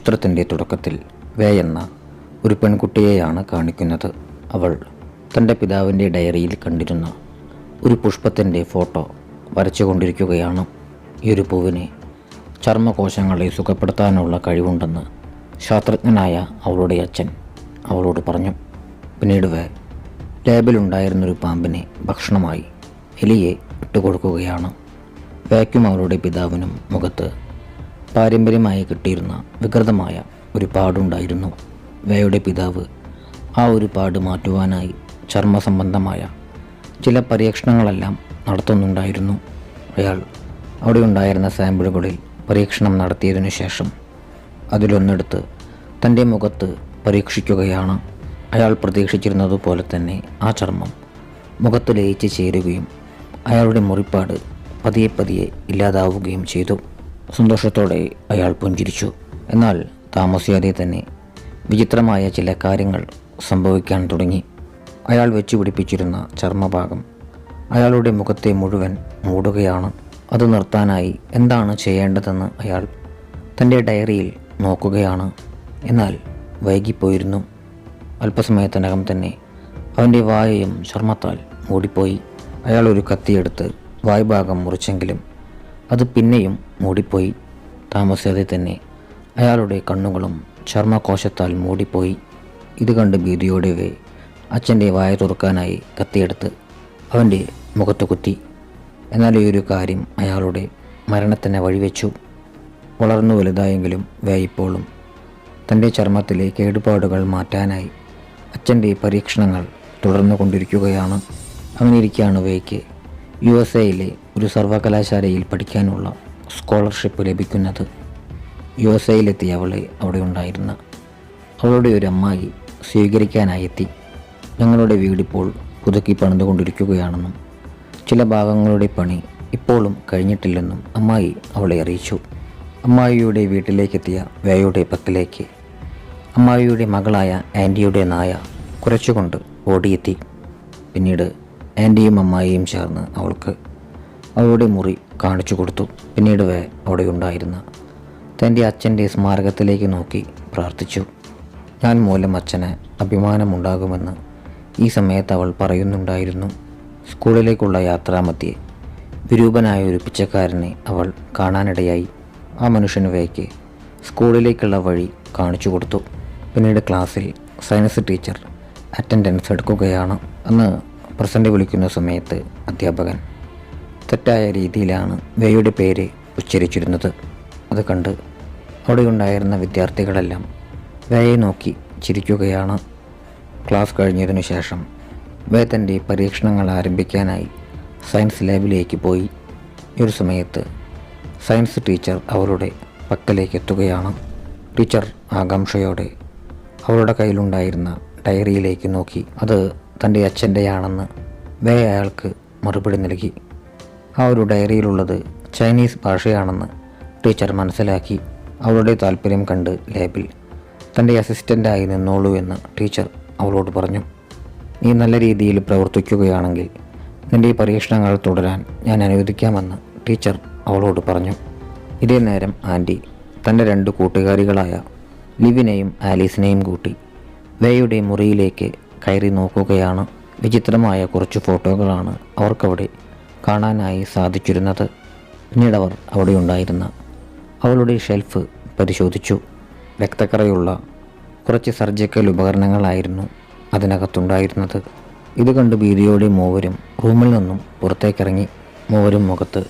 ചിത്രത്തിന്റെ തുടക്കത്തിൽ വേ എന്ന ഒരു പെൺകുട്ടിയെയാണ് കാണിക്കുന്നത്. അവൾ തന്റെ പിതാവിന്റെ ഡയറിയിൽ കണ്ടിരുന്ന ഒരു പുഷ്പത്തിന്റെ ഫോട്ടോ വരച്ചുകൊണ്ടിരിക്കുകയാണ്. ഈ ഒരു പൂവിനെ ചർമ്മകോശങ്ങളെ സുഖപ്പെടുത്താനുള്ള കഴിവുണ്ടെന്ന് ശാസ്ത്രജ്ഞനായ അവളുടെ അച്ഛൻ അവളോട് പറഞ്ഞു. പിന്നീട് വേ ലേബിലുണ്ടായിരുന്നൊരു പാമ്പിനെ ഭക്ഷണമായി എലിയെ ഇട്ടുകൊടുക്കുകയാണ്. വേക്കും അവളുടെ പിതാവിനും മുഖത്ത് പാരമ്പര്യമായി കിട്ടിയിരുന്ന വികൃതമായ ഒരു പാടുണ്ടായിരുന്നു. വേയുടെ പിതാവ് ആ ഒരു പാട് മാറ്റുവാനായി ചർമ്മ സംബന്ധമായ ചില പരീക്ഷണങ്ങളെല്ലാം നടത്തുന്നുണ്ടായിരുന്നു. അയാൾ അവിടെ ഉണ്ടായിരുന്ന സാമ്പിളുകളിൽ പരീക്ഷണം നടത്തിയതിനു ശേഷം അതിലൊന്നെടുത്ത് തന്റെ മുഖത്ത് പരീക്ഷിക്കുകയാണ്. അയാൾ പ്രതീക്ഷിച്ചിരുന്നതുപോലെ തന്നെ ആ ചർമ്മം മുഖത്ത് ലയിച്ച് ചേരുകയും അയാളുടെ മുറിപ്പാട് പതിയെ പതിയെ ഇല്ലാതാവുകയും ചെയ്തു. സന്തോഷത്തോടെ അയാൾ പുഞ്ചിരിച്ചു. എന്നാൽ താമസിയാതെ തന്നെ വിചിത്രമായ ചില കാര്യങ്ങൾ സംഭവിക്കാൻ തുടങ്ങി. അയാൾ വെച്ചു പിടിപ്പിച്ചിരുന്ന ചർമ്മഭാഗം അയാളുടെ മുഖത്തെ മുഴുവൻ മൂടുകയാണ്. അത് നിർത്താനായി എന്താണ് ചെയ്യേണ്ടതെന്ന് അയാൾ തന്റെ ഡയറിയിൽ നോക്കുകയാണ്. എന്നാൽ വൈകിപ്പോയിരുന്നു. അല്പസമയത്തിനകം തന്നെ അവന്റെ വായയും ചർമ്മത്താൽ മൂടിപ്പോയി. അയാൾ ഒരു കത്തിയെടുത്ത് വായ്ഭാഗം മുറിച്ചെങ്കിലും അത് പിന്നെയും മൂടിപ്പോയി. താമസിയാതെ തന്നെ അയാളുടെ കണ്ണുകളും ചർമ്മകോശത്താൽ മൂടിപ്പോയി. ഇത് കണ്ട് ഭീതിയോടെ അച്ഛന്റെ വായ തുറക്കാനായി കത്തിയെടുത്ത് അവന്റെ മുഖത്ത് കുത്തി. എന്നാൽ ഈ ഒരു കാര്യം അയാളുടെ മരണത്തിന് വഴിവെച്ചു. വളർന്നു വലുതായെങ്കിലും വേ ഇപ്പോഴും തന്റെ ചർമ്മത്തിലെ കേടുപാടുകൾ മാറ്റാനായി അച്ഛന്റെ പരീക്ഷണങ്ങൾ തുടർന്നു കൊണ്ടിരിക്കുകയാണ് അങ്ങനെയിരിക്കുകയാണ് വേയ്ക്ക് യു എസ് എയിലെ ഒരു സർവകലാശാലയിൽ പഠിക്കാനുള്ള സ്കോളർഷിപ്പ് ലഭിക്കുന്നത് യു എസ് എയിലെത്തിയ അവളെ അവിടെ ഉണ്ടായിരുന്ന. അവളുടെ ഒരു അമ്മായി സ്വീകരിക്കാനായി എത്തി ഞങ്ങളുടെ വീടിപ്പോൾ പുതുക്കി പണിതുകൊണ്ടിരിക്കുകയാണെന്നും ചില ഭാഗങ്ങളുടെ പണി ഇപ്പോഴും കഴിഞ്ഞിട്ടില്ലെന്നും അമ്മായി അവളെ അറിയിച്ചു. അമ്മായിയുടെ വീട്ടിലേക്കെത്തിയ വേയുടെ പക്കലേക്ക് അമ്മായിയുടെ മകളായ ആന്റിയുടെ നായ കുറച്ചുകൊണ്ട് ഓടിയെത്തി. പിന്നീട് ആന്റിയും അമ്മായിയും ചേർന്ന് അവൾക്ക് അവളുടെ മുറി കാണിച്ചു കൊടുത്തു. പിന്നീട് വേ അവിടെ ഉണ്ടായിരുന്ന തന്റെ അച്ഛന്റെ സ്മാരകത്തിലേക്ക് നോക്കി പ്രാർത്ഥിച്ചു. ഞാൻ മൂലം അച്ഛന് അഭിമാനമുണ്ടാകുമെന്ന് ഈ സമയത്ത് അവൾ പറയുന്നുണ്ടായിരുന്നു. സ്കൂളിലേക്കുള്ള യാത്രാമധ്യേ വിരൂപനായ ഒരു പിച്ചക്കാരനെ അവൾ കാണാനിടയായി. ആ മനുഷ്യന് വേക്ക് സ്കൂളിലേക്കുള്ള വഴി കാണിച്ചു കൊടുത്തു. പിന്നീട് ക്ലാസ്സിൽ സയൻസ് ടീച്ചർ അറ്റൻഡൻസ് എടുക്കുകയാണ് അന്ന് പ്രസന്റ് വിളിക്കുന്ന സമയത്ത് അധ്യാപകൻ തെറ്റായ രീതിയിലാണ് വേയുടെ പേര് ഉച്ചരിച്ചിരുന്നത്. അത് കണ്ട് അവിടെയുണ്ടായിരുന്ന വിദ്യാർത്ഥികളെല്ലാം വേയെ നോക്കി ചിരിക്കുകയാണ്. ക്ലാസ് കഴിഞ്ഞതിനു ശേഷം വേ തന്റെ പരീക്ഷണങ്ങൾ ആരംഭിക്കാനായി സയൻസ് ലാബിലേക്ക് പോയി. ഒരു സമയത്ത് സയൻസ് ടീച്ചർ അവരുടെ പക്കലേക്ക് എത്തുകയാണ് ടീച്ചർ ആകാംക്ഷയോടെ അവരുടെ കയ്യിലുണ്ടായിരുന്ന ഡയറിയിലേക്ക് നോക്കി. അത് തന്റെ അച്ഛന്റെയാണെന്ന് വേ അയാൾക്ക് മറുപടി നൽകി. ആ ഒരു ഡയറിയിലുള്ളത് ചൈനീസ് ഭാഷയാണെന്ന് ടീച്ചർ മനസ്സിലാക്കി അവളുടെ താല്പര്യം കണ്ട് ലാബിൽ തന്റെ അസിസ്റ്റന്റായി നിന്നോളൂ എന്ന് ടീച്ചർ അവളോട് പറഞ്ഞു. നീ നല്ല രീതിയിൽ പ്രവർത്തിക്കുകയാണെങ്കിൽ നിന്റെ പരീക്ഷണങ്ങൾ തുടരാൻ ഞാൻ അനുവദിക്കാമെന്ന് ടീച്ചർ അവളോട് പറഞ്ഞു. ഇതേ നേരം ആന്റി തന്റെ രണ്ട് കൂട്ടുകാരികളായ ലിവിനെയും ആലീസിനെയും കൂട്ടി വേയുടെ മുറിയിലേക്ക് കയറി നോക്കുകയാണ്. വിചിത്രമായ കുറച്ച് ഫോട്ടോകളാണ് അവർക്കവിടെ കാണാനായി സാധിച്ചിരുന്നത് പിന്നീട് അവർ അവിടെ ഉണ്ടായിരുന്ന അവളുടെ ഷെൽഫ് പരിശോധിച്ചു. രക്തക്കറയുള്ള കുറച്ച് സർജിക്കൽ ഉപകരണങ്ങളായിരുന്നു അതിനകത്തുണ്ടായിരുന്നത്. ഇത് കണ്ട് ഭീതിയോടെ മൂവരും റൂമിൽ നിന്നും പുറത്തേക്കിറങ്ങി. മൂവരും മുഖത്ത്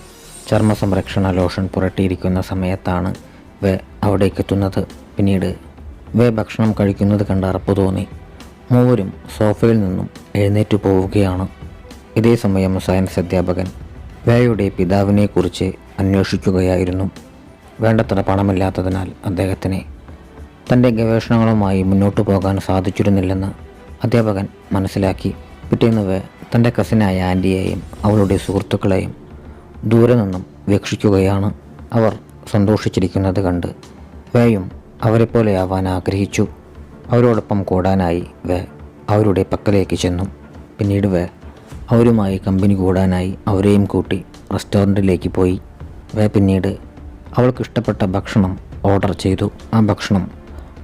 ചർമ്മ സംരക്ഷണ ലോഷൻ പുരട്ടിയിരിക്കുന്ന സമയത്താണ് വേ അവിടേക്കെത്തുന്നത്. പിന്നീട് വേ ഭക്ഷണം കഴിക്കുന്നത് കണ്ട് അറപ്പ് തോന്നി. മൂവരും സോഫയിൽ നിന്നും എഴുന്നേറ്റ് പോവുകയാണ്. ഇതേ സമയം സയൻസ് അധ്യാപകൻ വേയുടെ പിതാവിനെക്കുറിച്ച് അന്വേഷിക്കുകയായിരുന്നു. വേണ്ടത്ര പണമില്ലാത്തതിനാൽ അദ്ദേഹത്തിന് തന്റെ ഗവേഷണങ്ങളുമായി മുന്നോട്ടു പോകാൻ സാധിച്ചിരുന്നില്ലെന്ന് അധ്യാപകൻ മനസ്സിലാക്കി. പിറ്റേന്ന് വേ തന്റെ കസിനായ ആന്റിയെയും അവളുടെ സുഹൃത്തുക്കളെയും ദൂരെ നിന്നും വീക്ഷിക്കുകയാണ് അവർ സന്തോഷിച്ചിരിക്കുന്നത് കണ്ട് വേയും അവരെപ്പോലെ ആവാൻ ആഗ്രഹിച്ചു. അവരോടൊപ്പം കൂടാനായി വേ അവരുടെ പക്കലേക്ക് ചെന്നു. പിന്നീട് വേ അവരുമായി കമ്പനി കൂടാനായി അവരെയും കൂട്ടി റെസ്റ്റോറന്റിലേക്ക് പോയി. പിന്നീട് അവൾക്കിഷ്ടപ്പെട്ട ഭക്ഷണം ഓർഡർ ചെയ്തു. ആ ഭക്ഷണം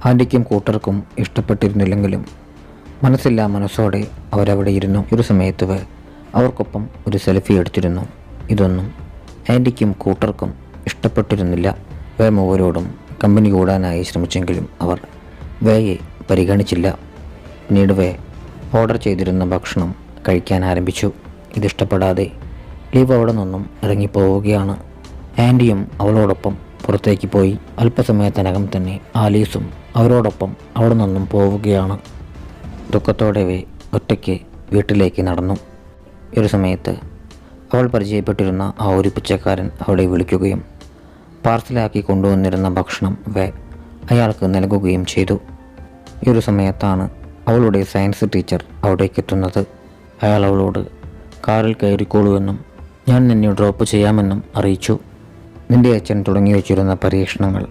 ആന്റിക്കും കൂട്ടർക്കും ഇഷ്ടപ്പെട്ടിരുന്നില്ലെങ്കിലും മനസ്സില്ലാ മനസ്സോടെ അവരവിടെ ഇരുന്നു. ഒരു സമയത്ത് അവർക്കൊപ്പം ഒരു സെൽഫി എടുത്തിരുന്നു. ഇതൊന്നും ആന്റിക്കും കൂട്ടർക്കും ഇഷ്ടപ്പെട്ടിരുന്നില്ല. വേ മൂവരോടും കമ്പനി കൂടാനായി ശ്രമിച്ചെങ്കിലും അവർ വേയെ പരിഗണിച്ചില്ല. പിന്നീട് വേ ഓർഡർ ചെയ്തിരുന്ന ഭക്ഷണം കഴിക്കാൻ ആരംഭിച്ചു. ഇതിഷ്ടപ്പെടാതെ ലീവ് അവിടെ നിന്നും ഇറങ്ങിപ്പോവുകയാണ്. ആന്റിയും അവളോടൊപ്പം പുറത്തേക്ക് പോയി. അല്പസമയത്തിനകം തന്നെ ആലീസും അവരോടൊപ്പം അവിടെ നിന്നും പോവുകയാണ്. ദുഃഖത്തോടെ വേ ഒറ്റയ്ക്ക് വീട്ടിലേക്ക് നടന്നു. ഒരു സമയത്ത് അവൾ പരിചയപ്പെട്ടിരുന്ന ആ ഒരു പിച്ചക്കാരൻ അവളെ വിളിക്കുകയും പാർസലാക്കി കൊണ്ടുവന്നിരുന്ന ഭക്ഷണം വേ അയാൾക്ക് നൽകുകയും ചെയ്തു. ഈ ഒരു സമയത്താണ് അവളുടെ സയൻസ് ടീച്ചർ അവിടേക്ക് എത്തുന്നത് അയാൾ അവളോട് കാറിൽ കയറിക്കോളൂവെന്നും ഞാൻ നിന്നെ ഡ്രോപ്പ് ചെയ്യാമെന്നും അറിയിച്ചു. നിന്റെ അച്ഛൻ തുടങ്ങി വച്ചിരുന്ന പരീക്ഷണങ്ങൾ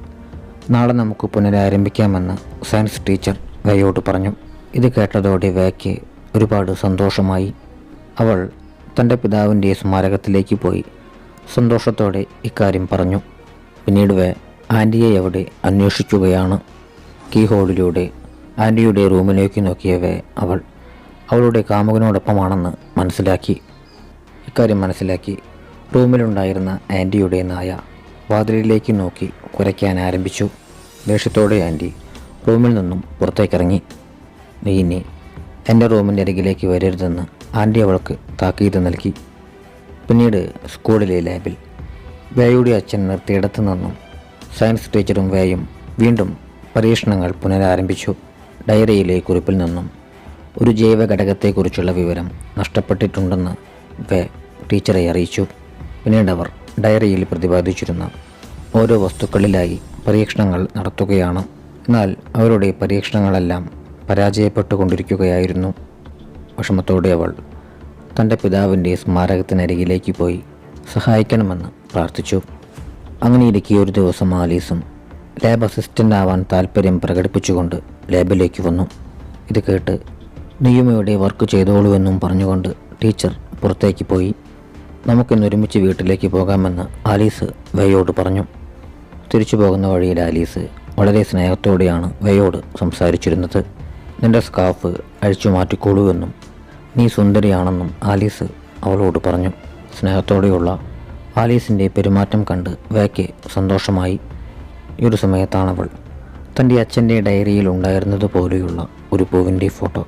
നാളെ നമുക്ക് പുനരാരംഭിക്കാമെന്ന് സയൻസ് ടീച്ചർ ഗയോട് പറഞ്ഞു. ഇത് കേട്ടതോടെ വേക്ക് ഒരുപാട് സന്തോഷമായി. അവൾ തന്റെ പിതാവിന്റെ സ്മാരകത്തിലേക്ക് പോയി സന്തോഷത്തോടെ ഇക്കാര്യം പറഞ്ഞു. പിന്നീട് വേ ആന്റിയെ അവിടെ അന്വേഷിക്കുകയാണ്. കീ ഹോളിലൂടെ ആന്റിയുടെ റൂമിലേക്ക് നോക്കിയവേ അവൾ അവളുടെ കാമുകനോടൊപ്പമാണെന്ന് മനസ്സിലാക്കി. ഇക്കാര്യം മനസ്സിലാക്കി റൂമിലുണ്ടായിരുന്ന ആന്റിയുടെ നായ വാതിലിലേക്ക് നോക്കി കുരയ്ക്കാൻ ആരംഭിച്ചു. ദേഷ്യത്തോടെ ആന്റി റൂമിൽ നിന്നും പുറത്തേക്കിറങ്ങി. നീ ഇനി എന്റെ റൂമിന്റെ അരികിലേക്ക് വരരുതെന്ന് ആന്റി അവൾക്ക് താക്കീത് നൽകി. പിന്നീട് സ്കൂളിലെ ലാബിൽ വേയുടെ അച്ഛൻ നിർത്തിയിടത്തു നിന്നും സയൻസ് ടീച്ചറും വേയും വീണ്ടും പരീക്ഷണങ്ങൾ പുനരാരംഭിച്ചു. ഡയറിയിലെ കുറിപ്പിൽ നിന്നും ഒരു ജൈവ ഘടകത്തെക്കുറിച്ചുള്ള വിവരം നഷ്ടപ്പെട്ടിട്ടുണ്ടെന്ന് വേ ടീച്ചറെ അറിയിച്ചു. പിന്നീട് അവർ ഡയറിയിൽ പ്രതിപാദിച്ചിരുന്ന ഓരോ വസ്തുക്കളിലായി പരീക്ഷണങ്ങൾ നടത്തുകയാണ്. എന്നാൽ അവരുടെ പരീക്ഷണങ്ങളെല്ലാം പരാജയപ്പെട്ടുകൊണ്ടിരിക്കുകയായിരുന്നു. വിഷമത്തോടെ അവൾ തന്റെ പിതാവിന്റെ സ്മാരകത്തിനരികിലേക്ക് പോയി സഹായിക്കണമെന്ന് പ്രാർത്ഥിച്ചു. അങ്ങനെയിരിക്കെ ഒരു ദിവസം ആലീസും ലാബ് അസിസ്റ്റന്റ് ആവാൻ താല്പര്യം പ്രകടിപ്പിച്ചുകൊണ്ട് ലാബിലേക്ക് വന്നു. ഇത് കേട്ട് നീയും ഇവിടെ വർക്ക് ചെയ്തോളൂ എന്നും പറഞ്ഞുകൊണ്ട് ടീച്ചർ പുറത്തേക്ക് പോയി. നമുക്കിന്ന് ഒരുമിച്ച് വീട്ടിലേക്ക് പോകാമെന്ന് ആലീസ് വയോട് പറഞ്ഞു. തിരിച്ചു പോകുന്ന വഴിയിൽ ആലീസ് വളരെ സ്നേഹത്തോടെയാണ് വയോട് സംസാരിച്ചിരുന്നത്. നിന്റെ സ്കാഫ് അഴിച്ചു മാറ്റിക്കോളൂ എന്നും നീ സുന്ദരിയാണെന്നും ആലീസ് അവളോട് പറഞ്ഞു. സ്നേഹത്തോടെയുള്ള ആലീസിന്റെ പെരുമാറ്റം കണ്ട് വേക്ക് സന്തോഷമായി. ഈ ഒരു സമയത്താണവൾ തന്റെ അച്ഛന്റെ ഡയറിയിൽ ഉണ്ടായിരുന്നതുപോലെയുള്ള ഒരു പൂവിന്റെ ഫോട്ടോ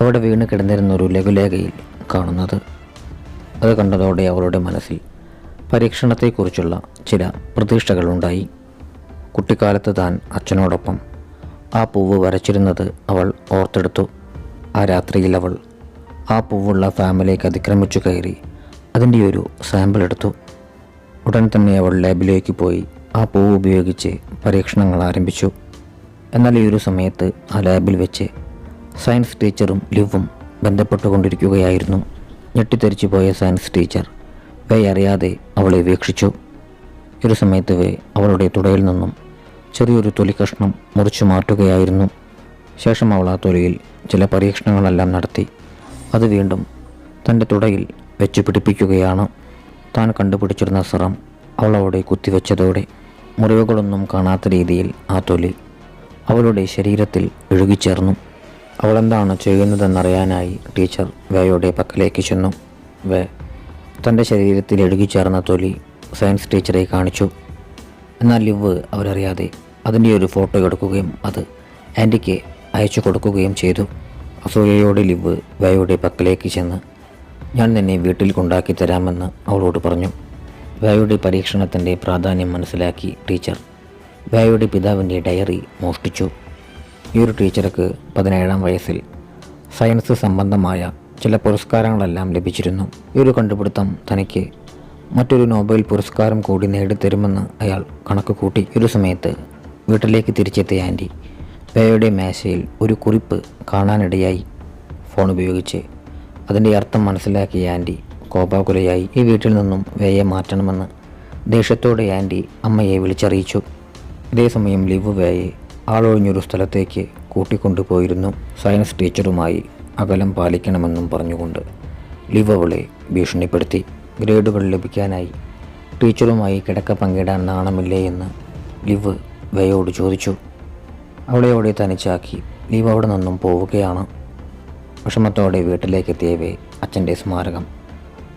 അവിടെ വീണ് കിടന്നിരുന്ന ഒരു ലഘുലേഖയിൽ കാണുന്നത് അത് കണ്ടതോടെ അവളുടെ മനസ്സിൽ പരീക്ഷണത്തെക്കുറിച്ചുള്ള ചില പ്രതീക്ഷകളുണ്ടായി. കുട്ടിക്കാലത്ത് താൻ അച്ഛനോടൊപ്പം ആ പൂവ് വരച്ചിരുന്നത് അവൾ ഓർത്തെടുത്തു. ആ രാത്രിയിൽ അവൾ ആ പൂവുള്ള ഫാമിലേക്ക് അതിക്രമിച്ചു കയറി അതിന്റെ ഒരു സാമ്പിൾ എടുത്തു. ഉടൻ തന്നെ അവൾ ലാബിലേക്ക് പോയി ആ പൂവ് ഉപയോഗിച്ച് പരീക്ഷണങ്ങൾ ആരംഭിച്ചു. എന്നാൽ ഈ ഒരു സമയത്ത് ആ ലാബിൽ വെച്ച് സയൻസ് ടീച്ചറും ലിവും ബന്ധപ്പെട്ടുകൊണ്ടിരിക്കുകയായിരുന്നു. ഞെട്ടിത്തെറിച്ചു പോയ സയൻസ് ടീച്ചർ വേ അറിയാതെ അവളെ വീക്ഷിച്ചു. ഒരു സമയത്ത് വേ അവളുടെ തുടയിൽ നിന്നും ചെറിയൊരു തൊലി കഷ്ണം മുറിച്ചു മാറ്റുകയായിരുന്നു. ശേഷം അവൾ ആ തൊലിയിൽ ചില പരീക്ഷണങ്ങളെല്ലാം നടത്തി. അത് വീണ്ടും തന്റെ തുടയിൽ വെച്ച് പിടിപ്പിക്കുകയാണ്. താൻ കണ്ടുപിടിച്ചിരുന്ന സിറം അവൾ അവിടെ കുത്തിവെച്ചതോടെ മുറിവുകളൊന്നും കാണാത്ത രീതിയിൽ ആ തൊലി അവളുടെ ശരീരത്തിൽ ഇഴുകിച്ചേർന്നു. അവളെന്താണ് ചെയ്യുന്നതെന്നറിയാനായി ടീച്ചർ വേയുടെ പക്കലേക്ക് ചെന്നു. വേ തന്റെ ശരീരത്തിൽ ഇടുകിച്ചേർന്ന തൊലി സയൻസ് ടീച്ചറെ കാണിച്ചു. എന്നാൽ ലിവ് അവരറിയാതെ അതിന്റെ ഒരു ഫോട്ടോ എടുക്കുകയും അത് ആന്റിക്ക് അയച്ചു കൊടുക്കുകയും ചെയ്തു. അസൂയയോടെ ലിവ് വേയുടെ പക്കലേക്ക് ചെന്ന് ഞാൻ നിന്നെ വീട്ടിൽ കൊണ്ടാക്കി തരാമെന്ന് അവളോട് പറഞ്ഞു. വേയുടെ പരീക്ഷണത്തിന്റെ പ്രാധാന്യം മനസ്സിലാക്കി ടീച്ചർ വേയുടെ പിതാവിന്റെ ഡയറി മോഷ്ടിച്ചു. ഈ ഒരു ടീച്ചർക്ക് പതിനേഴാം വയസ്സിൽ സയൻസ് സംബന്ധമായ ചില പുരസ്കാരങ്ങളെല്ലാം ലഭിച്ചിരുന്നു. ഈ ഒരു കണ്ടുപിടുത്തം തനിക്ക് മറ്റൊരു നോബൽ പുരസ്കാരം കൂടി നേടിത്തരുമെന്ന് അയാൾ കണക്ക് കൂട്ടി. ഒരു സമയത്ത് വീട്ടിലേക്ക് തിരിച്ചെത്തിയ ആന്റി പേയുടെ മേശയിൽ ഒരു കുറിപ്പ് കാണാനിടയായി ഫോൺ ഉപയോഗിച്ച്. അതിന്റെ അർത്ഥം മനസ്സിലാക്കിയ ആന്റി കോപാകുലയായി ഈ വീട്ടിൽ നിന്നും വേയെ മാറ്റണമെന്ന് ദേഷ്യത്തോടെ ആന്റി അമ്മയെ വിളിച്ചറിയിച്ചു. അതേസമയം ലിവ് വേയെ ആളൊഴിഞ്ഞൊരു സ്ഥലത്തേക്ക് കൂട്ടിക്കൊണ്ടുപോയിരുന്നു. സയൻസ് ടീച്ചറുമായി അകലം പാലിക്കണമെന്നും പറഞ്ഞുകൊണ്ട് ലിവ് അവളെ ഭീഷണിപ്പെടുത്തി. ഗ്രേഡുകൾ ലഭിക്കാനായി ടീച്ചറുമായി കിടക്ക പങ്കിടാൻ നാണമില്ലേ എന്ന് ലിവ് വയോട് ചോദിച്ചു. അവളെ അവിടെ തനിച്ചാക്കി. ലിവ് അവിടെ നിന്നും പോവുകയാണ്. വിഷമത്തോടെ വീട്ടിലേക്കെത്തിയ വേ അച്ഛന്റെ സ്മാരകം.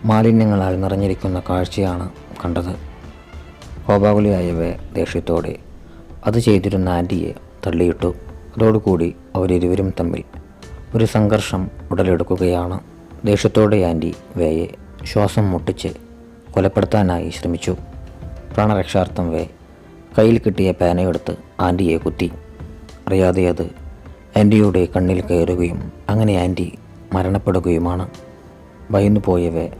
മാലിന്യങ്ങളാൽ നിറഞ്ഞിരിക്കുന്ന കാഴ്ചയാണ് കണ്ടത്. കോപാകുലിയായവേ ദേഷ്യത്തോടെ അത് ചെയ്തിരുന്ന ആന്റിയെ തള്ളിയിട്ടു. അതോടുകൂടി അവരിരുവരും തമ്മിൽ ഒരു സംഘർഷം ഉടലെടുക്കുകയാണ്. ദേഷ്യത്തോടെ ആന്റി വേയെ ശ്വാസം മുട്ടിച്ച് കൊലപ്പെടുത്താനായി ശ്രമിച്ചു. പ്രാണരക്ഷാർത്ഥം വേ കയ്യിൽ കിട്ടിയ പേനയെടുത്ത് ആന്റിയെ കുത്തി. അറിയാതെ അത് ആന്റിയുടെ കണ്ണിൽ കയറുകയും അങ്ങനെ ആന്റി മരണപ്പെടുകയുമാണ്. ഭയന്നു പോയവേ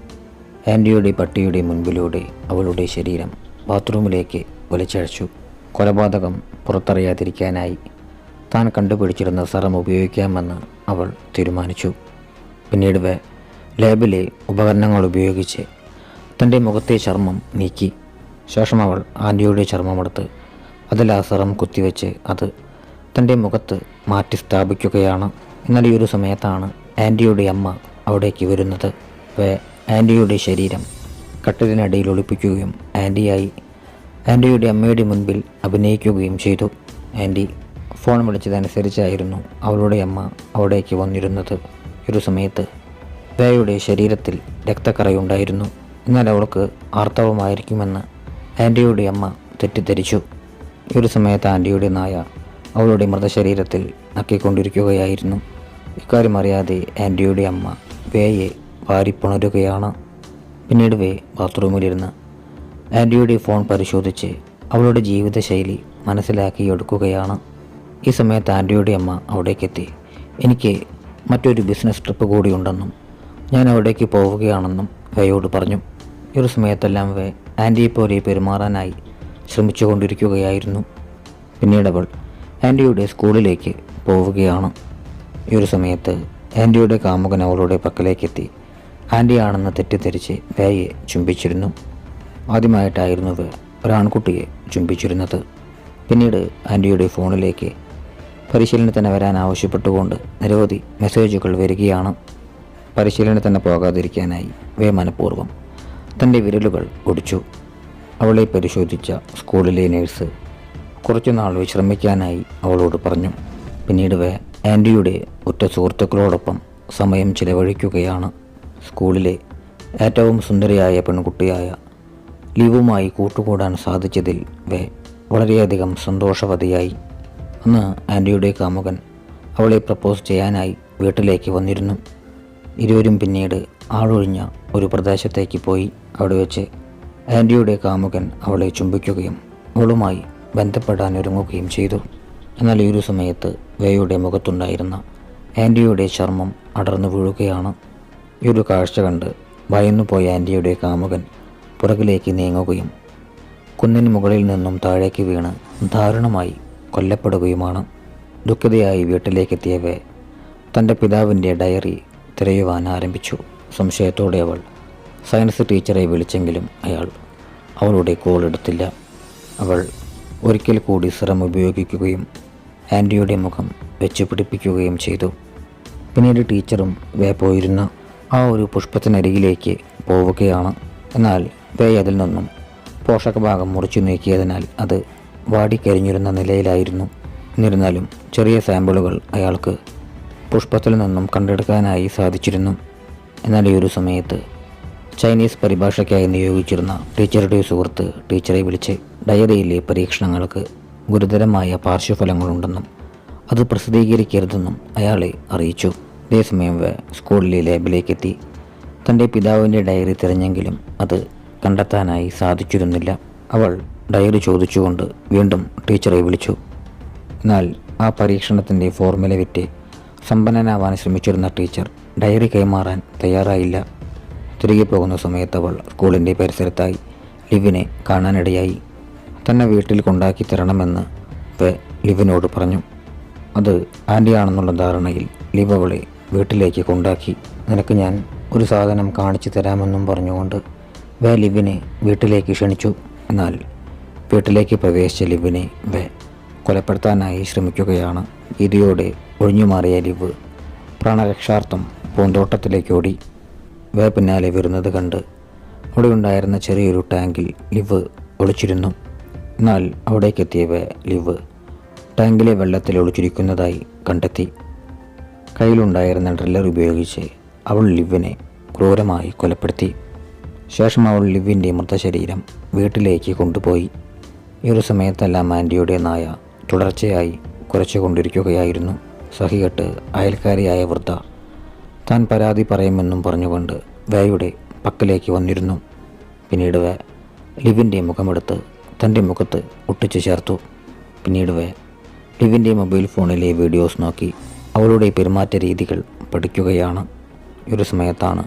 ആന്റിയുടെ പട്ടിയുടെ മുൻപിലൂടെ അവളുടെ ശരീരം ബാത്റൂമിലേക്ക് വലിച്ചഴച്ചു. കൊലപാതകം പുറത്തറിയാതിരിക്കാനായി താൻ കണ്ടുപിടിച്ചിരുന്ന സെറം ഉപയോഗിക്കാമെന്ന് അവൾ തീരുമാനിച്ചു. പിന്നീട് ലാബിലെ ഉപകരണങ്ങൾ ഉപയോഗിച്ച് തന്റെ മുഖത്തെ ചർമ്മം നീക്കി. ശേഷം അവൾ ആന്റിയുടെ ചർമ്മമെടുത്ത് അതിൽ ആ സെറം കുത്തിവെച്ച് അത് തന്റെ മുഖത്ത് മാറ്റി സ്ഥാപിക്കുകയാണ്. എന്നാൽ ഈ ഒരു സമയത്താണ് ആന്റിയുടെ അമ്മ അവിടേക്ക് വരുന്നത്. വേ ആന്റിയുടെ ശരീരം കട്ടിലിനടിയിൽ ഒളിപ്പിക്കുകയും ആന്റിയായി ആന്റിയുടെ അമ്മയുടെ മുൻപിൽ അഭിനയിക്കുകയും ചെയ്തു. ആന്റി ഫോൺ വിളിച്ചതനുസരിച്ചായിരുന്നു അവളുടെ അമ്മ അവിടേക്ക് വന്നിരുന്നത്. ഒരു സമയത്ത് വേയുടെ ശരീരത്തിൽ രക്തക്കറയുണ്ടായിരുന്നു. എന്നാൽ അവൾക്ക് ആർത്തവമായിരിക്കുമെന്ന് ആന്റിയുടെ അമ്മ തെറ്റിദ്ധരിച്ചു. ഒരു സമയത്ത് ആന്റിയുടെ നായ അവളുടെ മൃതശരീരത്തിൽ നക്കിക്കൊണ്ടിരിക്കുകയായിരുന്നു. ഇക്കാര്യം അറിയാതെ ആന്റിയുടെ അമ്മ വേയെ വാരിപ്പുണരുകയാണ് പിന്നീട് വേ ബാത്റൂമിലിരുന്ന് ആന്റിയുടെ ഫോൺ പരിശോധിച്ച് അവളുടെ ജീവിതശൈലി മനസ്സിലാക്കിയെടുക്കുകയാണ് ഈ സമയത്ത് ആൻഡിയുടെ അമ്മ അവിടേക്കെത്തി. എനിക്ക് മറ്റൊരു ബിസിനസ് ട്രിപ്പ് കൂടി ഉണ്ടെന്നും ഞാൻ അവിടേക്ക് പോവുകയാണെന്നും വേയോട് പറഞ്ഞു. ഈ ഒരു സമയത്തെല്ലാം വേ ആന്റിയെ പോലെ പെരുമാറാനായി ശ്രമിച്ചുകൊണ്ടിരിക്കുകയായിരുന്നു. പിന്നീട് അവൾ ആന്റിയുടെ സ്കൂളിലേക്ക് പോവുകയാണ്. ഈ ഒരു സമയത്ത് ആന്റിയുടെ കാമുകൻ അവളുടെ പക്കലേക്കെത്തി. ആന്റിയാണെന്ന് തെറ്റിദ്ധരിച്ച് വേയെ ചുംബിച്ചിരുന്നു. ആദ്യമായിട്ടായിരുന്നു വേ ഒരാൺകുട്ടിയെ ചുംബിച്ചിരുന്നത്. പിന്നീട് ആന്റിയുടെ ഫോണിലേക്ക് പരിശീലനത്തിന് വരാൻ ആവശ്യപ്പെട്ടുകൊണ്ട് നിരവധി മെസ്സേജുകൾ വരികയാണ്. പരിശീലനത്തിന് പോകാതിരിക്കാനായി വേ മനഃപൂർവം തന്റെ വിരലുകൾ ഒടിച്ചു അവളെ പരിശോധിച്ച സ്കൂളിലെ നേഴ്സ് കുറച്ചുനാൾ വിശ്രമിക്കാനായി അവളോട് പറഞ്ഞു പിന്നീട് വേ ആന്റിയുടെ ഉറ്റ സുഹൃത്തുക്കളോടൊപ്പം സമയം ചിലവഴിക്കുകയാണ്. സ്കൂളിലെ ഏറ്റവും സുന്ദരിയായ പെൺകുട്ടിയായ ലീവുമായി കൂട്ടുകൂടാൻ സാധിച്ചതിൽ വേ വളരെയധികം സന്തോഷവതിയായി. അന്ന് ആന്റിയുടെ കാമുകൻ അവളെ പ്രപ്പോസ് ചെയ്യാനായി വീട്ടിലേക്ക് വന്നിരുന്നു. ഇരുവരും പിന്നീട് ആളൊഴിഞ്ഞ ഒരു പ്രദേശത്തേക്ക് പോയി അവിടെ വെച്ച് ആന്റിയുടെ കാമുകൻ അവളെ ചുംബിക്കുകയും അവളുമായി ബന്ധപ്പെടാൻ ഒരുങ്ങുകയും ചെയ്തു. എന്നാൽ ഈ ഒരു സമയത്ത് വേയുടെ മുഖത്തുണ്ടായിരുന്ന ആന്റിയുടെ ചർമ്മം അടർന്നു വീഴുകയാണ്. ഈ ഒരു കാഴ്ച കണ്ട് ഭയന്നുപോയ ആന്റിയുടെ കാമുകൻ പുറകിലേക്ക് നീങ്ങുകയും കുന്നിന് മുകളിൽ നിന്നും താഴേക്ക് വീണ് ദാരുണമായി കൊല്ലപ്പെടുകയുമാണ്. ദുഃഖിതയായി വീട്ടിലേക്കെത്തിയ വേ തന്റെ പിതാവിന്റെ ഡയറി തിരയുവാൻ ആരംഭിച്ചു. സംശയത്തോടെ അവൾ സയൻസ് ടീച്ചറെ വിളിച്ചെങ്കിലും അയാൾ അവളുടെ കോൾ എടുത്തില്ല. അവൾ ഒരിക്കൽ കൂടി സിറം ഉപയോഗിക്കുകയും ആന്റിയുടെ മുഖം വെച്ച് പിടിപ്പിക്കുകയും ചെയ്തു. പിന്നീട് ടീച്ചറും വേ പോയിരുന്ന ആ ഒരു പുഷ്പത്തിനരികിലേക്ക് പോവുകയാണ്. എന്നാൽ വേ അതിൽ നിന്നും പോഷകഭാഗം മുറിച്ചു നീക്കിയതിനാൽ അത് വാടിക്കരിഞ്ഞിരുന്ന നിലയിലായിരുന്നു. എന്നിരുന്നാലും ചെറിയ സാമ്പിളുകൾ അയാൾക്ക് പുഷ്പത്തിൽ നിന്നും കണ്ടെടുക്കാനായി സാധിച്ചിരുന്നു. എന്നാൽ ഈ ഒരു സമയത്ത് ചൈനീസ് പരിഭാഷയ്ക്കായി നിയോഗിച്ചിരുന്ന ടീച്ചറുടെ സുഹൃത്ത് ടീച്ചറെ വിളിച്ച് ഡയറിയിലെ പരീക്ഷണങ്ങൾക്ക് ഗുരുതരമായ പാർശ്വഫലങ്ങളുണ്ടെന്നും അത് പ്രസിദ്ധീകരിക്കരുതെന്നും അയാളെ അറിയിച്ചു. അതേസമയം സ്കൂളിലെ ലാബിലേക്കെത്തി. തന്റെ പിതാവിന്റെ ഡയറി തിരഞ്ഞെങ്കിലും അത് കണ്ടെത്താനായി സാധിച്ചിരുന്നില്ല. അവൾ ഡയറി ചോദിച്ചുകൊണ്ട് വീണ്ടും ടീച്ചറെ വിളിച്ചു. എന്നാൽ ആ പരീക്ഷണത്തിന്റെ ഫോർമുല വിറ്റ് സമ്പന്നനാവാൻ ശ്രമിച്ചിരുന്ന ടീച്ചർ ഡയറി കൈമാറാൻ തയ്യാറായില്ല. തിരികെ പോകുന്ന സമയത്ത് അവൾ സ്കൂളിന്റെ പരിസരത്തായി ലിവിനെ കാണാനിടയായി. തന്നെ വീട്ടിൽ കൊണ്ടാക്കി തരണമെന്ന് ലിവിനോട് പറഞ്ഞു. അത് ആന്റിയാണെന്നുള്ള ധാരണയിൽ ലിവ് അവളെ വീട്ടിലേക്ക് കൊണ്ടാക്കി. നിനക്ക് ഞാൻ ഒരു സാധനം കാണിച്ചു തരാമെന്നും പറഞ്ഞുകൊണ്ട് വെ ലിവിനെ വീട്ടിലേക്ക് ക്ഷണിച്ചു. എന്നാൽ വീട്ടിലേക്ക് പ്രവേശിച്ച ലിവിനെ വെ കൊലപ്പെടുത്താനായി ശ്രമിക്കുകയാണ്. ഇതിയോടെ ഒഴിഞ്ഞുമാറിയ ലിവ് പ്രാണരക്ഷാർത്ഥം പൂന്തോട്ടത്തിലേക്ക് ഓടി. വേ പിന്നാലെ വരുന്നത് കണ്ട് അവിടെ ഉണ്ടായിരുന്ന ചെറിയൊരു ടാങ്കിൽ ലിവ് ഒളിച്ചിരുന്നു. എന്നാൽ അവിടേക്കെത്തിയ വേ ലിവ് ടാങ്കിലെ വെള്ളത്തിൽ ഒളിച്ചിരിക്കുന്നതായി കണ്ടെത്തി. കയ്യിലുണ്ടായിരുന്ന ഡ്രില്ലർ ഉപയോഗിച്ച് അവൾ ലിവിനെ ക്രൂരമായി കൊലപ്പെടുത്തി. ശേഷം അവൾ ലിവിന്റെ മൃതശരീരം വീട്ടിലേക്ക് കൊണ്ടുപോയി. ഈ ഒരു സമയത്തെല്ലാം ആന്റിയുടെ നായ തുടർച്ചയായി കുരച്ചുകൊണ്ടിരിക്കുകയായിരുന്നു. സഹികെട്ട് അയൽക്കാരിയായ വൃദ്ധ താൻ പരാതി പറയുമെന്നും പറഞ്ഞുകൊണ്ട് വേയുടെ പക്കലേക്ക് വന്നിരുന്നു. പിന്നീട് വേ ലിവിന്റെ മുഖമെടുത്ത് തന്റെ മുഖത്ത് ഒട്ടിച്ചു ചേർത്തു. പിന്നീട് വേ ലിവിന്റെ മൊബൈൽ ഫോണിലെ വീഡിയോസ് നോക്കി അവളുടെ പെരുമാറ്റ രീതികൾ പഠിക്കുകയാണ്. ഒരു സമയത്താണ്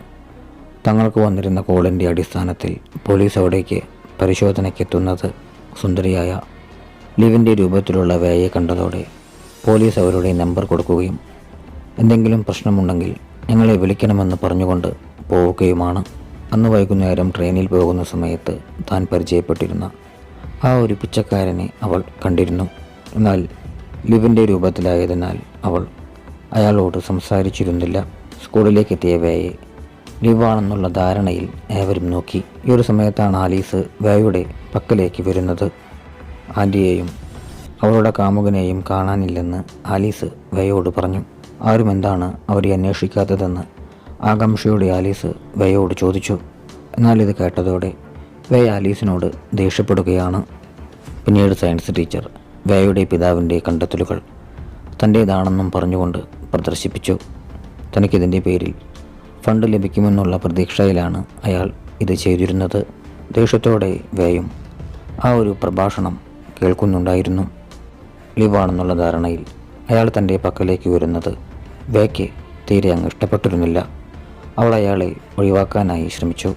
തങ്ങൾക്ക് വന്നിരുന്ന കോളിന്റെ അടിസ്ഥാനത്തിൽ പോലീസ് അവിടേക്ക് പരിശോധനയ്ക്കെത്തുന്നത് സുന്ദരിയായ ലിവിന്റെ രൂപത്തിലുള്ള വേയെ കണ്ടതോടെ പോലീസ് അവരുടെ നമ്പർ കൊടുക്കുകയും എന്തെങ്കിലും പ്രശ്നമുണ്ടെങ്കിൽ ഞങ്ങളെ വിളിക്കണമെന്ന് പറഞ്ഞുകൊണ്ട് പോവുകയുമാണ്. അന്ന് വൈകുന്നേരം ട്രെയിനിൽ പോകുന്ന സമയത്ത് താൻ പരിചയപ്പെട്ടിരുന്ന ആ ഒരു പിച്ചക്കാരനെ അവൾ കണ്ടിരുന്നു. എന്നാൽ ലിവിന്റെ രൂപത്തിലായതിനാൽ അവൾ അയാളോട് സംസാരിച്ചിരുന്നില്ല. സ്കൂളിലേക്ക് എത്തിയ വേയെ ലിവാണെന്നുള്ള ധാരണയിൽ ഏവരും നോക്കി. ഈ ഒരു സമയത്താണ് ആലീസ് വേയുടെ പക്കലേക്ക് വരുന്നത്. ആന്റിയെയും അവളുടെ കാമുകനെയും കാണാനില്ലെന്ന് ആലീസ് വേയോട് പറഞ്ഞു. ആരും എന്താണ് അവരെ അന്വേഷിക്കാത്തതെന്ന് ആകാംക്ഷയോടെ ആലീസ് വേയോട് ചോദിച്ചു. എന്നാൽ ഇത് കേട്ടതോടെ വേ ആലീസിനോട് ദേഷ്യപ്പെടുകയാണ്. പിന്നീട് സയൻസ് ടീച്ചർ വേയുടെ പിതാവിന്റെ കണ്ടെത്തലുകൾ തന്റേതാണെന്നും പറഞ്ഞുകൊണ്ട് പ്രദർശിപ്പിച്ചു. തനിക്കിതിന്റെ പേരിൽ ഫണ്ട് ലഭിക്കുമെന്നുള്ള പ്രതീക്ഷയിലാണ് അയാൾ ഇത് ചെയ്തിരുന്നത്. ദേഷ്യത്തോടെ വേയും ആ ഒരു പ്രഭാഷണം കേൾക്കുന്നുണ്ടായിരുന്നു. ലീവാണെന്നുള്ള ധാരണയിൽ അയാൾ തന്റെ പക്കലേക്ക് വരുന്നത് വേക്ക് തീരെ അങ്ങ് ഇഷ്ടപ്പെട്ടിരുന്നില്ല. അവൾ അയാളെ ഒഴിവാക്കാനായി ശ്രമിച്ചു.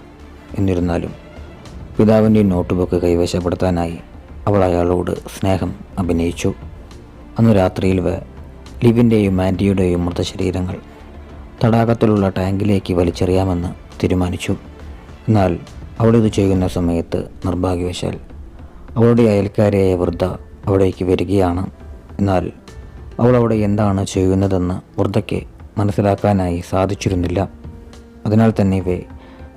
എന്നിരുന്നാലും പിതാവിന്റെ നോട്ട്ബുക്ക് കൈവശപ്പെടുത്താനായി അവൾ അയാളോട് സ്നേഹം അഭിനയിച്ചു. അന്ന് രാത്രിയിൽ വേ ലിവിന്റെയും ആന്റിയുടെയും മൃതശരീരങ്ങൾ തടാകത്തിലുള്ള ടാങ്കിലേക്ക് വലിച്ചെറിയാമെന്ന് തീരുമാനിച്ചു. എന്നാൽ അവളിത് ചെയ്യുന്ന സമയത്ത് നിർഭാഗ്യവശാൽ അവളുടെ അയൽക്കാരിയായ വൃദ്ധ അവിടേക്ക് വരികയാണ്. എന്നാൽ അവൾ അവിടെ എന്താണ് ചെയ്യുന്നതെന്ന് വൃദ്ധയ്ക്ക് മനസ്സിലാക്കാനായി സാധിച്ചിരുന്നില്ല. അതിനാൽ തന്നെ ഇവ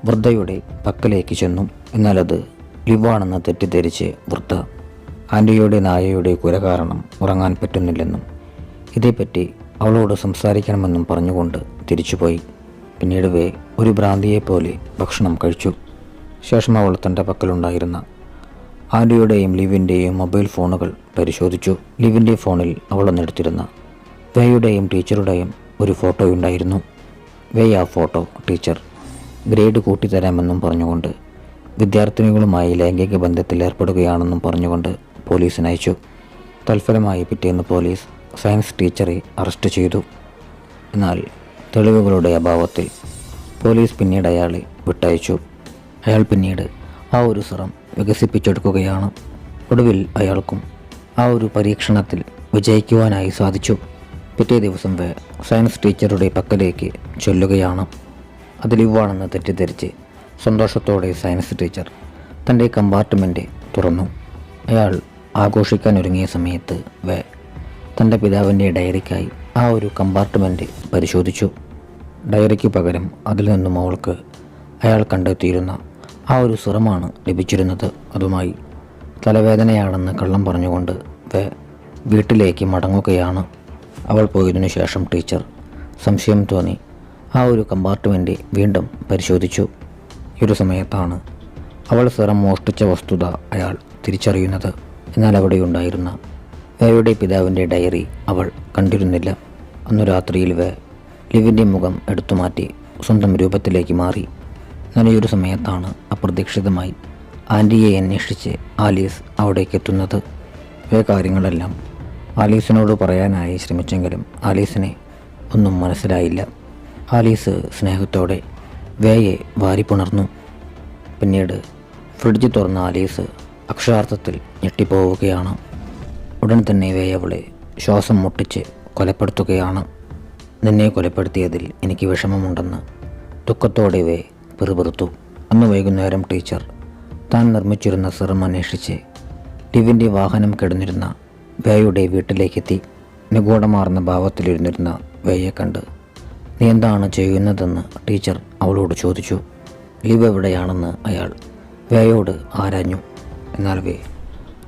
വൃദ്ധയുടെ പക്കലേക്ക് ചെന്നു. എന്നാൽ അത് ലിവാണെന്ന് തെറ്റിദ്ധരിച്ച് വൃദ്ധ ആന്റിയുടെ നായയുടെ കുര കാരണം ഉറങ്ങാൻ പറ്റുന്നില്ലെന്നും ഇതേപ്പറ്റി അവളോട് സംസാരിക്കണമെന്നും പറഞ്ഞുകൊണ്ട് തിരിച്ചുപോയി. പിന്നീട് വേ ഒരു ഭ്രാന്തിയെപ്പോലെ ഭക്ഷണം കഴിച്ചു. ശേഷം അവൾ തന്റെ പക്കലുണ്ടായിരുന്ന ആൻഡിയുടെയും ലിവിന്റെയും മൊബൈൽ ഫോണുകൾ പരിശോധിച്ചു. ലിവിന്റെ ഫോണിൽ അവളൊന്നെടുത്തിരുന്ന വേയുടെയും ടീച്ചറുടെയും ഒരു ഫോട്ടോയുണ്ടായിരുന്നു വേ ആ ഫോട്ടോ ടീച്ചർ ഗ്രേഡ് കൂട്ടിത്തരാമെന്നും പറഞ്ഞുകൊണ്ട് വിദ്യാർത്ഥിനികളുമായി ലൈംഗിക ബന്ധത്തിൽ ഏർപ്പെടുകയാണെന്നും പറഞ്ഞുകൊണ്ട് പോലീസിനയച്ചു തൽഫലമായി പിറ്റേന്ന് പോലീസ് സയൻസ് ടീച്ചറെ അറസ്റ്റ് ചെയ്തു. എന്നാൽ തെളിവുകളുടെ അഭാവത്തിൽ പോലീസ് പിന്നീട് അയാളെ വിട്ടയച്ചു. അയാൾ പിന്നീട് ആ ഒരു സിറം വികസിപ്പിച്ചെടുക്കുകയാണ്. ഒടുവിൽ അയാൾക്കും ആ ഒരു പരീക്ഷണത്തിൽ വിജയിക്കുവാനായി സാധിച്ചു. പിറ്റേ ദിവസം വേ സയൻസ് ടീച്ചറുടെ പക്കലേക്ക് ചൊല്ലുകയാണ്. അതിലിവാണെന്ന് തെറ്റിദ്ധരിച്ച് സന്തോഷത്തോടെ സയൻസ് ടീച്ചർ തന്റെ കമ്പാർട്ട്മെന്റ് തുറന്നു. അയാൾ ആഘോഷിക്കാൻ ഒരുങ്ങിയ സമയത്ത് വേ തന്റെ പിതാവിന്റെ ഡയറിക്കായി ആ ഒരു കമ്പാർട്ട്മെന്റ് പരിശോധിച്ചു. ഡയറിക്ക് പകരം അതിൽ നിന്നും അവൾക്ക് അയാൾ കണ്ടെത്തിയിരുന്ന ആ ഒരു സിറമാണ് ലഭിച്ചിരുന്നത്. അതുമായി തലവേദനയാണെന്ന് കള്ളം പറഞ്ഞുകൊണ്ട് വീട്ടിലേക്ക് മടങ്ങുകയാണ്. അവൾ പോയതിനു ശേഷം ടീച്ചർ സംശയം തോന്നി. ആ ഒരു കമ്പാർട്ട്മെന്റ് വീണ്ടും പരിശോധിച്ചു. ഒരു സമയത്താണ് അവൾ സിറം മോഷ്ടിച്ച വസ്തുത അയാൾ തിരിച്ചറിയുന്നത്. എന്നാൽ അവിടെയുണ്ടായിരുന്ന വേയുടെ പിതാവിന്റെ ഡയറി അവൾ കണ്ടിരുന്നില്ല. അന്നു രാത്രിയിൽ വേ ലിവിന്റെ മുഖം എടുത്തു മാറ്റി സ്വന്തം രൂപത്തിലേക്ക് മാറി. നനയൊരു സമയത്താണ് അപ്രതീക്ഷിതമായി ആന്റിയെ അന്വേഷിച്ച് ആലീസ് അവിടേക്ക് എത്തുന്നത്. വേ കാര്യങ്ങളെല്ലാം ആലീസിനോട് പറയാനായി ശ്രമിച്ചെങ്കിലും ആലീസിനെ ഒന്നും മനസ്സിലായില്ല. ആലീസ് സ്നേഹത്തോടെ വേയെ വാരിപ്പുണർന്നു. പിന്നീട് ഫ്രിഡ്ജ് തുറന്ന ആലീസ് അക്ഷരാർത്ഥത്തിൽ ഞെട്ടിപ്പോവുകയാണ്. ഉടൻ തന്നെ അവളെ ശ്വാസം മുട്ടിച്ച് കൊലപ്പെടുത്തുകയാണ്. നിന്നെ കൊലപ്പെടുത്തിയതിൽ എനിക്ക് വിഷമമുണ്ടെന്ന് ദുഃഖത്തോടെ വേ പിറുപിറുത്തു. അന്ന് വൈകുന്നേരം ടീച്ചർ താൻ നിർമ്മിച്ചിരുന്ന സിറം അന്വേഷിച്ച് ടിവിന്റെ വാഹനം കിടന്നിരുന്ന വേയുടെ വീട്ടിലേക്കെത്തി നിഗൂഢമാർന്ന ഭാവത്തിലിരുന്നിരുന്ന വേയെ കണ്ട് നീ എന്താണ് ചെയ്യുന്നതെന്ന് ടീച്ചർ അവളോട് ചോദിച്ചു. ലിവ് എവിടെയാണെന്ന് അയാൾ വേയോട് ആരാഞ്ഞു. എന്നാൽ വേ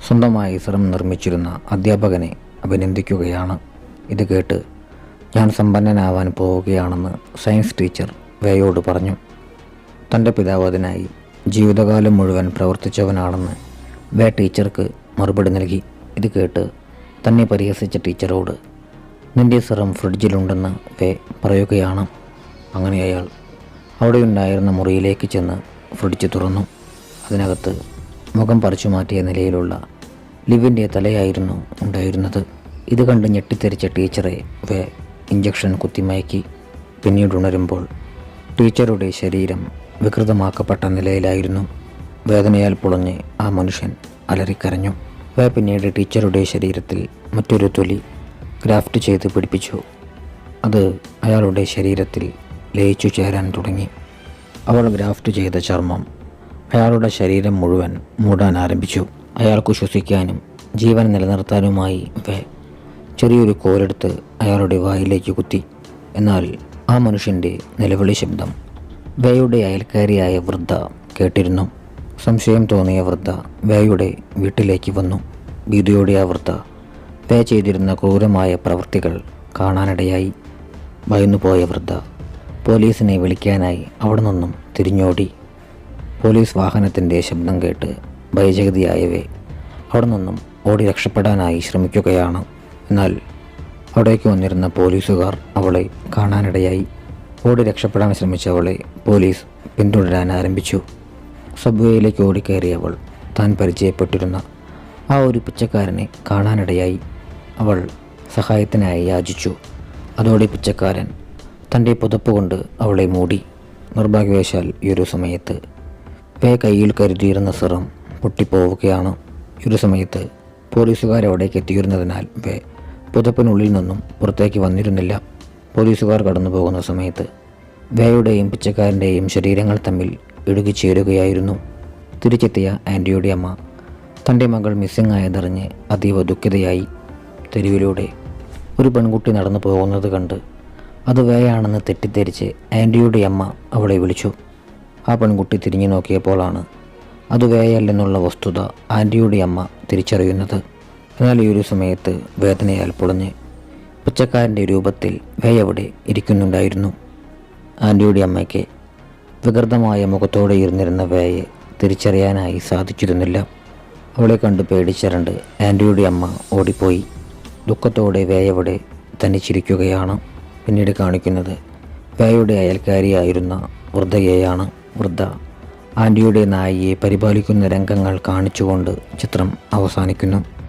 സ്വന്തമായി സിറം നിർമ്മിച്ചിരുന്ന അധ്യാപകനെ അഭിനന്ദിക്കുകയാണ്. ഇത് കേട്ട് ഞാൻ സമ്പന്നനാവാൻ പോവുകയാണെന്ന് സയൻസ് ടീച്ചർ വേയോട് പറഞ്ഞു. തന്റെ പിതാവ് അതിനായി ജീവിതകാലം മുഴുവൻ പ്രവർത്തിച്ചവനാണെന്ന് വേ ടീച്ചർക്ക് മറുപടി നൽകി. ഇത് കേട്ട് തന്നെ പരിഹസിച്ച ടീച്ചറോട് നിന്റെ സിറം ഫ്രിഡ്ജിലുണ്ടെന്ന് വേ പറയുകയാണ് അങ്ങനെ അയാൾ അവിടെ ഉണ്ടായിരുന്ന മുറിയിലേക്ക് ചെന്ന് ഫ്രിഡ്ജ് തുറന്നു. അതിനകത്ത് മുഖം പറിച്ചു മാറ്റിയ നിലയിലുള്ള ലിവിന്റെ തലയായിരുന്നു ഉണ്ടായിരുന്നത്. ഇത് കണ്ട് ഞെട്ടിത്തെറിച്ച ടീച്ചറെ വേ ഇഞ്ചക്ഷൻ കുത്തിമയക്കി. പിന്നീട് ഉണരുമ്പോൾ ടീച്ചറുടെ ശരീരം വികൃതമാക്കപ്പെട്ട നിലയിലായിരുന്നു. വേദനയാൽ പൊളഞ്ഞ് ആ മനുഷ്യൻ അലറിക്കരഞ്ഞു. വേ പിന്നീട് ടീച്ചറുടെ ശരീരത്തിൽ മറ്റൊരു തൊലി ഗ്രാഫ്റ്റ് ചെയ്ത് പിടിപ്പിച്ചു. അത് അയാളുടെ ശരീരത്തിൽ ലയിച്ചു ചേരാൻ തുടങ്ങി. അവൾ ഗ്രാഫ്റ്റ് ചെയ്ത ചർമ്മം അയാളുടെ ശരീരം മുഴുവൻ മൂടാൻ ആരംഭിച്ചു. അയാൾക്ക് ശ്വസിക്കാനും ജീവൻ നിലനിർത്താനുമായി ചെറിയൊരു കോലെടുത്ത് അയാളുടെ വായിലേക്ക് കുത്തി. എന്നാൽ ആ മനുഷ്യന്റെ നിലവിളി ശബ്ദം വേയുടെ അയൽക്കാരിയായ വൃദ്ധ കേട്ടിരുന്നു. സംശയം തോന്നിയ വൃദ്ധ വേയുടെ വീട്ടിലേക്ക് വന്നു. ഭീതിയോടെ ആ വൃദ്ധ വേ ചെയ്തിരുന്ന ക്രൂരമായ പ്രവൃത്തികൾ കാണാനിടയായി. ഭയന്നുപോയ വൃദ്ധ പോലീസിനെ വിളിക്കാനായി അവിടെ നിന്നും തിരിഞ്ഞോടി. പോലീസ് വാഹനത്തിന്റെ ശബ്ദം കേട്ട് ഭയജഗതിയായവേ അവിടെ നിന്നും ഓടി രക്ഷപ്പെടാനായി ശ്രമിക്കുകയാണ്. എന്നാൽ അവിടേക്ക് വന്നിരുന്ന പോലീസുകാർ അവളെ കാണാനിടയായി. ഓടി രക്ഷപ്പെടാൻ ശ്രമിച്ച അവളെ പോലീസ് പിന്തുടരാൻ ആരംഭിച്ചു. സബ്വേയിലേക്ക് ഓടിക്കയറിയവൾ താൻ പരിചയപ്പെട്ടിരുന്ന ആ ഒരു പിച്ചക്കാരനെ കാണാനിടയായി. അവൾ സഹായത്തിനായി യാചിച്ചു. അതോടെ പിച്ചക്കാരൻ തന്റെ പുതപ്പ് കൊണ്ട് അവളെ മൂടി. നിർഭാഗ്യവശാൽ ഈ ഒരു സമയത്ത് വേ കയ്യിൽ കരുതിയിരുന്ന സിറം പൊട്ടിപ്പോവുകയാണ്. ഒരു സമയത്ത് പോലീസുകാർ അവിടേക്ക് എത്തിയിരുന്നതിനാൽ വേ പുതപ്പിനുള്ളിൽ നിന്നും പുറത്തേക്ക് വന്നിരുന്നില്ല. പോലീസുകാർ കടന്നു പോകുന്ന സമയത്ത് വേയുടെയും പിച്ചക്കാരന്റെയും ശരീരങ്ങൾ തമ്മിൽ ഇടുകിച്ചേരുകയായിരുന്നു. തിരിച്ചെത്തിയ ആന്റിയുടെ അമ്മ തന്റെ മകൾ മിസ്സിംഗ് ആയതറിഞ്ഞ് അതീവ ദുഃഖിതയായി. തെരുവിലൂടെ ഒരു പെൺകുട്ടി നടന്നു പോകുന്നത് കണ്ട് അത് വേയാണെന്ന് തെറ്റിദ്ധരിച്ച് ആന്റിയുടെ അമ്മ അവളെ വിളിച്ചു. ആ പെൺകുട്ടി തിരിഞ്ഞു നോക്കിയപ്പോഴാണ് അത് വേയല്ലെന്നുള്ള വസ്തുത ആന്റിയുടെ അമ്മ തിരിച്ചറിയുന്നത്. എന്നാൽ ഈ ഒരു സമയത്ത് വേദനയാൽ പൊളഞ്ഞ് പിച്ചക്കാരന്റെ രൂപത്തിൽ വേയവിടെ ഇരിക്കുന്നുണ്ടായിരുന്നു. ആന്റിയുടെ അമ്മയ്ക്ക് വികൃതമായ മുഖത്തോടെ ഇരുന്നിരുന്ന വേയെ തിരിച്ചറിയാനായി സാധിച്ചിരുന്നില്ല. അവളെ കണ്ട് പേടിച്ചരണ്ട് ആന്റിയുടെ അമ്മ ഓടിപ്പോയി. ദുഃഖത്തോടെ വേയവിടെ തനിച്ചിരിക്കുകയാണ് പിന്നീട് കാണിക്കുന്നത് വേയുടെ അയൽക്കാരിയായിരുന്ന വൃദ്ധയെയാണ്. വൃദ്ധ ആന്റിയുടെ നായിയെ പരിപാലിക്കുന്ന രംഗങ്ങൾ കാണിച്ചുകൊണ്ട് ചിത്രം അവസാനിക്കുന്നു.